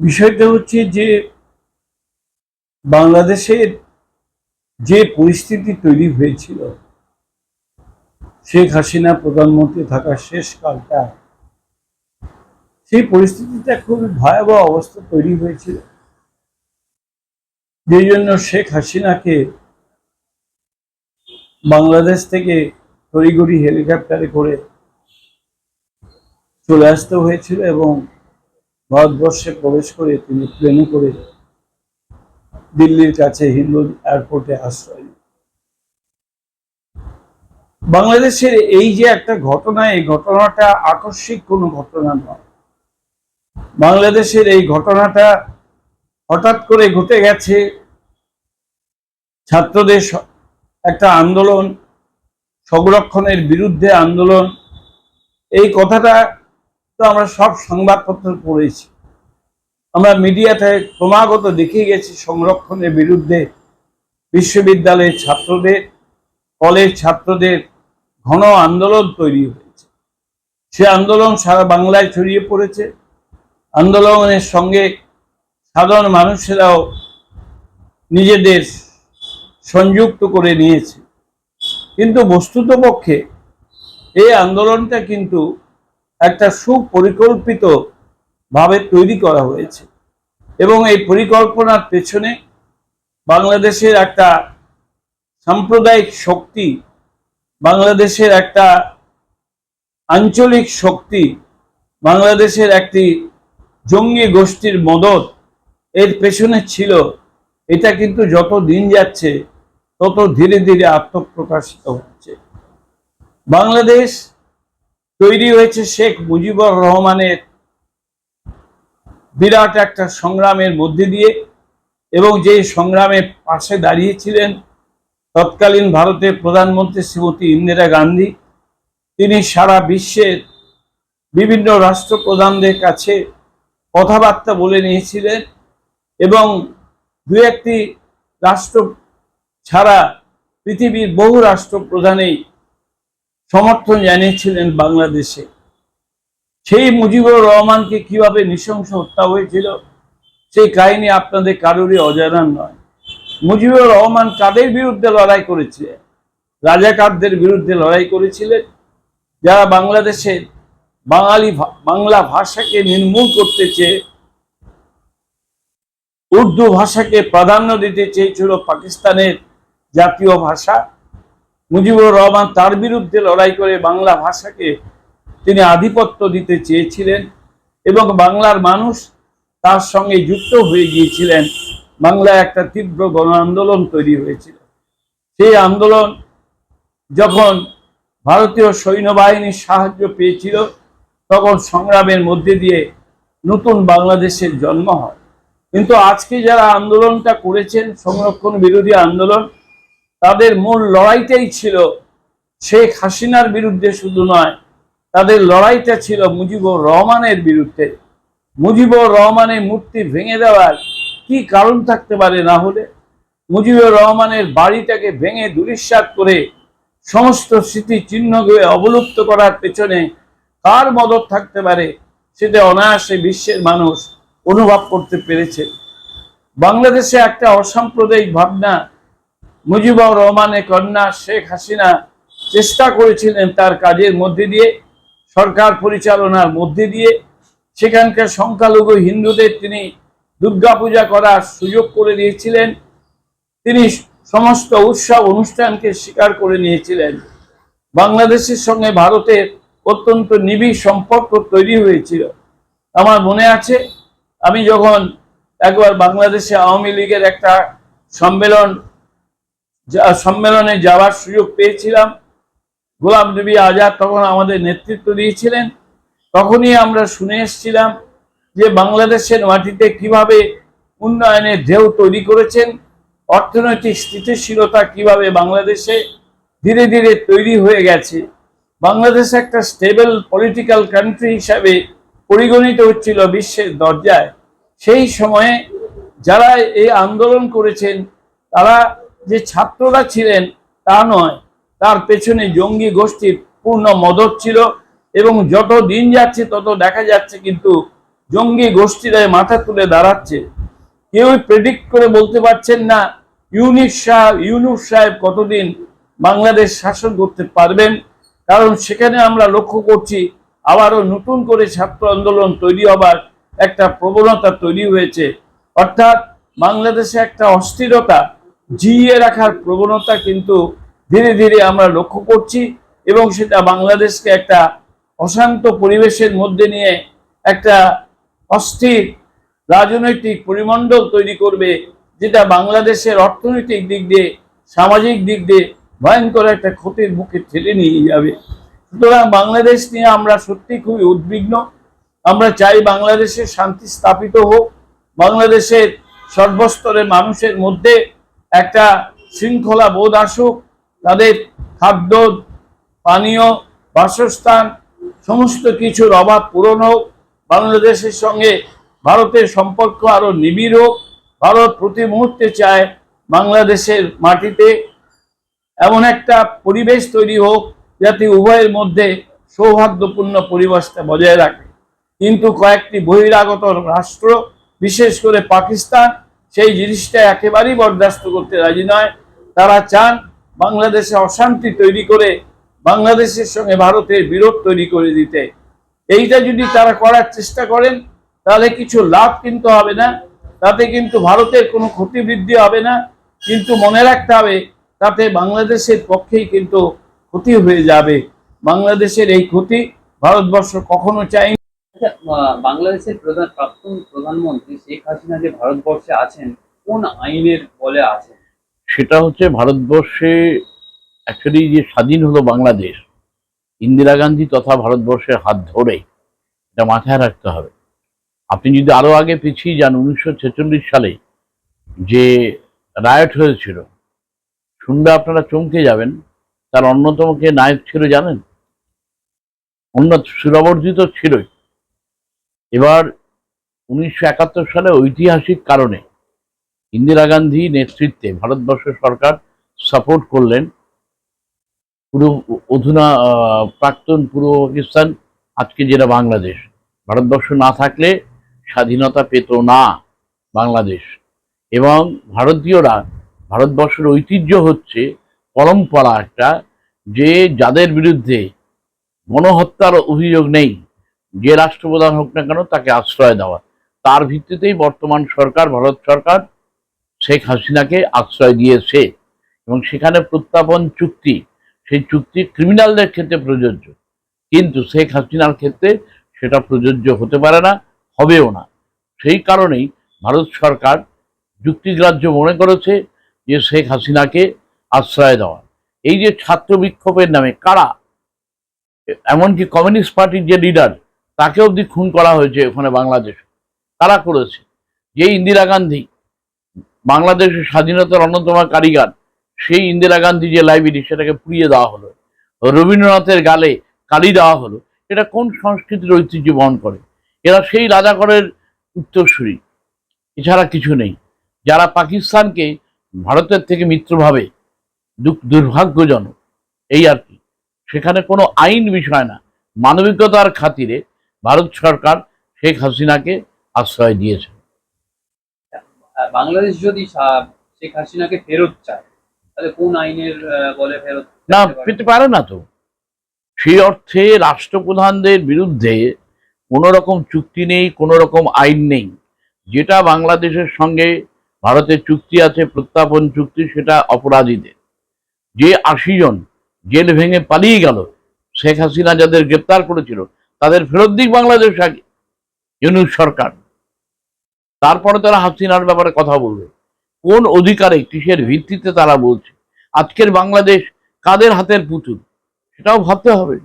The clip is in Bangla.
বিষয়টা হচ্ছে যে বাংলাদেশের যে পরিস্থিতি তৈরি হয়েছিল, শেখ হাসিনা প্রধানমন্ত্রী থাকার শেষ কালটা, সেই পরিস্থিতিটা খুবই ভয়াবহ অবস্থা তৈরি হয়েছিল। যে জন্য শেখ হাসিনাকে বাংলাদেশ থেকে তড়িগড়ি হেলিকপ্টারে করে চলে আসতে হয়েছিল এবং ভারতবর্ষে প্রবেশ করে তিনি প্লেনে করে দিল্লির কাছে হিন্দু এয়ারপোর্টে আশ্রয় বাংলাদেশের এই যে একটা ঘটনা, এই ঘটনাটা আকস্মিক কোনো ঘটনা নয়। বাংলাদেশের এই ঘটনাটা হঠাৎ করে ঘটে গেছে। ছাত্রদের একটা আন্দোলন, সংরক্ষণের বিরুদ্ধে আন্দোলন। এই কথাটা তো আমরা সব সংবাদপত্র পড়েছি। আমরা মিডিয়াতে ক্রমাগত দেখে গেছি সংরক্ষণের বিরুদ্ধে বিশ্ববিদ্যালয়ের ছাত্রদের, কলেজ ছাত্রদের ঘন আন্দোলন তৈরি হয়েছে। সে আন্দোলন সারা বাংলায় ছড়িয়ে পড়েছে। আন্দোলনের সঙ্গে সাধারণ মানুষেরাও নিজেদের সংযুক্ত করে নিয়েছে। কিন্তু বস্তুত পক্ষে এই আন্দোলনটা কিন্তু একটা সুপরিকল্পিত ভাবে তৈরি করা হয়েছে। এবং এই পরিকল্পনার পেছনে বাংলাদেশের একটা সাম্প্রদায়িক শক্তি, বাংলাদেশের একটা আঞ্চলিক শক্তি, বাংলাদেশের একটি জঙ্গি গোষ্ঠীর মদত এর পেছনে ছিল। এটা কিন্তু যত দিন যাচ্ছে, তত ধীরে ধীরে আত্মপ্রকাশিত হচ্ছে। বাংলাদেশ তৈরি হয়েছে শেখ মুজিবুর রহমানের বিরাট একটা সংগ্রামের মধ্যে দিয়ে এবং যে সংগ্রামের পাশে দাঁড়িয়েছিলেন তৎকালীন ভারতের প্রধানমন্ত্রী শ্রীমতী ইন্দিরা গান্ধী, তিনি সারা বিশ্বের বিভিন্ন রাষ্ট্রপ্রধানদের কাছে কথাবার্তা বলে নিয়েছিলেন এবং দু একটি রাষ্ট্র ছাড়া পৃথিবীর বহু রাষ্ট্রপ্রধানেই সমর্থন জানিয়েছিলেন বাংলাদেশে। সেই মুজিবুর রহমানকে কীভাবে নৃশংস হত্যা হয়েছিল, সেই কাহিনী আপনাদের কারোরই অজানা নয়। মুজিবুর রহমান কাদের বিরুদ্ধে লড়াই করেছিলেন? রাজাকারদের বিরুদ্ধে লড়াই করেছিলেন? যারা বাংলাদেশের বাঙালি বাংলা ভাষাকে নির্মূল করতে চেয়ে, উর্দু ভাষাকে প্রাধান্য দিতে চেয়েছিল পাকিস্তানের জাতীয় ভাষা মুজিবুর রহমান তার বিরুদ্ধে লড়াই করে বাংলা ভাষাকে তিনি আধিপত্য দিতে চেয়েছিলেন এবং বাংলার মানুষ তার সঙ্গে যুক্ত হয়ে গিয়েছিলেন। বাংলায় একটা তীব্র গণ আন্দোলন তৈরি হয়েছিল। সেই আন্দোলন যখন ভারতীয় সৈন্যবাহিনীর সাহায্য পেয়েছিল, তখন সংগ্রামের মধ্যে দিয়ে নতুন বাংলাদেশের জন্ম হয়। কিন্তু আজকে যারা আন্দোলনটা করেছেন, সংরক্ষণ বিরোধী আন্দোলন তাদের মূল লড়াইটাই ছিল শেখ হাসিনার বিরুদ্ধে শুধু নয়, তাদের লড়াইটা ছিল মুজিবুর রহমানের বিরুদ্ধে। মুজিবুর রহমানের মূর্তি ভেঙে দেওয়ার কি কারণ থাকতে পারে না হলে? মুজিবুর রহমানের বাড়িটাকে ভেঙে দুরিশ্বাত করে সমস্ত স্মৃতি চিহ্নকে অবলুপ্ত করার পেছনে কার মদত থাকতে পারে সেটা অনায়াসে বিশ্বের মানুষ অনুভব করতে পেরেছে। বাংলাদেশে একটা অসাম্প্রদায়িক ভাবনা মুজিবুর রহমানের কন্যা শেখ হাসিনা চেষ্টা করেছিলেন তার কাজের মধ্যে দিয়ে, সরকার পরিচালনার মধ্যে দিয়ে। সেখানকার সংখ্যালঘু হিন্দুদের তিনি দুর্গাপূজা করার সুযোগ করে দিয়েছিলেন। তিনি সমস্ত উৎসব অনুষ্ঠানকে স্বীকার করে নিয়েছিলেন। বাংলাদেশের সঙ্গে ভারতের অত্যন্ত নিবিড় সম্পর্ক তৈরি হয়েছিল। আমার মনে আছে, আমি যখন একবার বাংলাদেশে আওয়ামী লীগের একটা সম্মেলন সম্মেলনে যাওয়ার সুযোগ পেয়েছিলাম। গোলাম নবী আজাদ তখন আমাদের নেতৃত্ব দিয়েছিলেন। তখনই আমরা শুনে এসেছিলাম যে বাংলাদেশের মাটিতে কীভাবে উন্নয়নের ঢেউ তৈরি করেছেন, অর্থনৈতিক স্থিতিশীলতা কীভাবে বাংলাদেশে ধীরে ধীরে তৈরি হয়ে গেছে, বাংলাদেশ একটা স্টেবল পলিটিক্যাল কান্ট্রি হিসাবে পরিগণিত হচ্ছিল বিশ্বের দরজায়। সেই সময়ে যারা এই আন্দোলন করেছেন, তারা যে ছাত্ররা ছিলেন তা নয়, তার পেছনে জঙ্গি গোষ্ঠীর পূর্ণ মদত ছিল এবং যত দিন যাচ্ছে তত দেখা যাচ্ছে কিন্তু জঙ্গি গোষ্ঠীরা মাথা তুলে দাঁড়াচ্ছে। কেউই প্রেডিক্ট করে বলতে পারছেন না ইউনিস সাহেব, ইউনুস সাহেব কতদিন বাংলাদেশ শাসন করতে পারবেন। কারণ সেখানে আমরা লক্ষ্য করছি আবারও নতুন করে ছাত্র আন্দোলন তৈরি হবার একটা প্রবণতা তৈরি হয়েছে। অর্থাৎ বাংলাদেশে একটা অস্থিরতা জিইয়ে রাখার প্রবণতা কিন্তু ধীরে ধীরে আমরা লক্ষ্য করছি এবং সেটা বাংলাদেশকে একটা অশান্ত পরিবেশের মধ্যে নিয়ে একটা অস্থির রাজনৈতিক পরিমণ্ডল তৈরি করবে, যেটা বাংলাদেশের অর্থনৈতিক দিক দিয়ে, সামাজিক দিক দিয়ে ভয়ঙ্কর একটা ক্ষতির মুখে ঠেলে নিয়ে যাবে। সুতরাং বাংলাদেশ নিয়ে আমরা সত্যি খুবই উদ্বিগ্ন। আমরা চাই বাংলাদেশে শান্তি স্থাপিত হোক। বাংলাদেশের সর্বস্তরের মানুষের মধ্যে একটা শৃঙ্খলা বোধ আসুক, তাদের খাদ্য, পানীয়, বাসস্থান, সমস্ত কিছুর অভাব পূরণ হোক, বাংলাদেশের সঙ্গে ভারতের সম্পর্ক আরও নিবিড় হোক, ভারত প্রতি মুহূর্তে চায় বাংলাদেশের মাটিতে এমন একটা পরিবেশ তৈরি হোক, যাতে উভয়ের মধ্যে সৌহার্দ্যপূর্ণ পরিবেশটা বজায় রাখে। কিন্তু কয়েকটি বহিরাগত রাষ্ট্র, বিশেষ করে পাকিস্তান সেই জিনিসটা একেবারেই বরদাস্ত করতে রাজি নয়। তারা চান বাংলাদেশে অশান্তি তৈরি করে, বাংলাদেশের সঙ্গে ভারতের বিরোধ তৈরি করে দিতে। এইটা যদি তারা করার চেষ্টা করেন, তাহলে কিছু লাভ কিন্তু হবে না। তাতে কিন্তু ভারতের কোনো ক্ষতি বৃদ্ধি হবে না। কিন্তু মনে রাখতে হবে, তাতে বাংলাদেশের পক্ষেই কিন্তু ক্ষতি হয়ে যাবে। বাংলাদেশের এই ক্ষতি ভারতবর্ষ কখনো চাই আচ্ছা, বাংলাদেশের প্রধান প্রাক্তন প্রধানমন্ত্রী শেখ হাসিনা যে ভারতবর্ষে আছেন কোন আইনের বলে আছেন? সেটা হচ্ছে ভারতবর্ষে অ্যাকচুয়ালি যে স্বাধীন হলো বাংলাদেশ ইন্দিরা গান্ধী তথা ভারতবর্ষের হাত ধরে এটা মাথায় রাখতে হবে। আপনি যদি আরও আগে পিছিয়ে যান উনিশশো ছেচল্লিশ সালে যে রায়ট হয়েছিল শুনলে আপনারা চমকে যাবেন তার অন্যতম কে নায়ক ছিল জানেন? অন্য সুরাবর্জিত ছিলই। এবার উনিশশো একাত্তর সালে ঐতিহাসিক কারণে ইন্দিরা গান্ধী নেতৃত্বে ভারতবর্ষ সরকার সাপোর্ট করলেন। পুরো অধুনা প্রাক্তন পূর্ব পাকিস্তান, আজকে যেটা বাংলাদেশ। ভারতবর্ষ না থাকলে স্বাধীনতা পেত না বাংলাদেশ। এবং ভারতীয়রা, ভারতবর্ষের ঐতিহ্য হচ্ছে পরম্পরা একটা যে যাদের বিরুদ্ধে গণহত্যার অভিযোগ নেই যে রাষ্ট্রপ্রধান হোক না কেন তাকে আশ্রয় দেওয়া। তার ভিত্তিতেই বর্তমান সরকার, ভারত সরকার শেখ হাসিনাকে আশ্রয় দিয়েছে এবং সেখানে প্রত্যাপন চুক্তি, সেই চুক্তি ক্রিমিনালদের ক্ষেত্রে প্রযোজ্য। কিন্তু শেখ হাসিনার ক্ষেত্রে সেটা প্রযোজ্য হতে পারে না, হবেও না। সেই কারণেই ভারত সরকার যুক্তিগ্রাহ্য মনে করেছে যে শেখ হাসিনাকে আশ্রয় দেওয়া। এই যে ছাত্র বিক্ষোভের নামে কারা, এমনকি কমিউনিস্ট পার্টির যে লিডার তাকে অবধি খুন করা হয়েছে ওখানে বাংলাদেশ। তারা করেছে? যে ইন্দিরা গান্ধী, বাংলাদেশের স্বাধীনতার অন্যতম কারিগর, সেই ইন্দিরা গান্ধী যে লাইব্রেরি, সেটাকে পুড়িয়ে দেওয়া হলো। রবীন্দ্রনাথের গালে কালি দেওয়া হলো। এটা কোন সংস্কৃতির ঐতিহ্য বহন করে? এরা সেই রাজাকরের উত্তরসূরি। এছাড়া কিছু নেই। যারা পাকিস্তানকে ভারতের থেকে মিত্রভাবে দুর্ভাগ্যজনক, এই আর কি। সেখানে কোনো আইন বিষয় না। মানবিকতার খাতিরে ভারত সরকার শেখ হাসিনাকে আশ্রয় দিয়েছে। বাংলাদেশ যদি শেখ হাসিনাকে ফেরত চায় তাহলে কোন আইনের বলে ফেরত না পেতে পারে না তো। সেই অর্থে রাষ্ট্রপ্রধানদের বিরুদ্ধে কোনো রকম চুক্তি নেই কোনো রকম আইন নেই। যেটা বাংলাদেশের সঙ্গে ভারতের চুক্তি আছে প্রত্যাপন চুক্তি সেটা অপরাধীদের। যে আশি জন জেল ভেঙে পালিয়ে গেল শেখ হাসিনা যাদের গ্রেপ্তার করেছিল তাদের ফেরত দিক বাংলাদেশ আগে, ইউনুস সরকার। তারপরে তারা হাসিনার ব্যাপারে কথা বলবে। কোন অধিকারে, কিসের ভিত্তিতে তারা বলছে? আজকের বাংলাদেশ কাদের হাতের পুতুল? সেটাও ভাবতে হবে।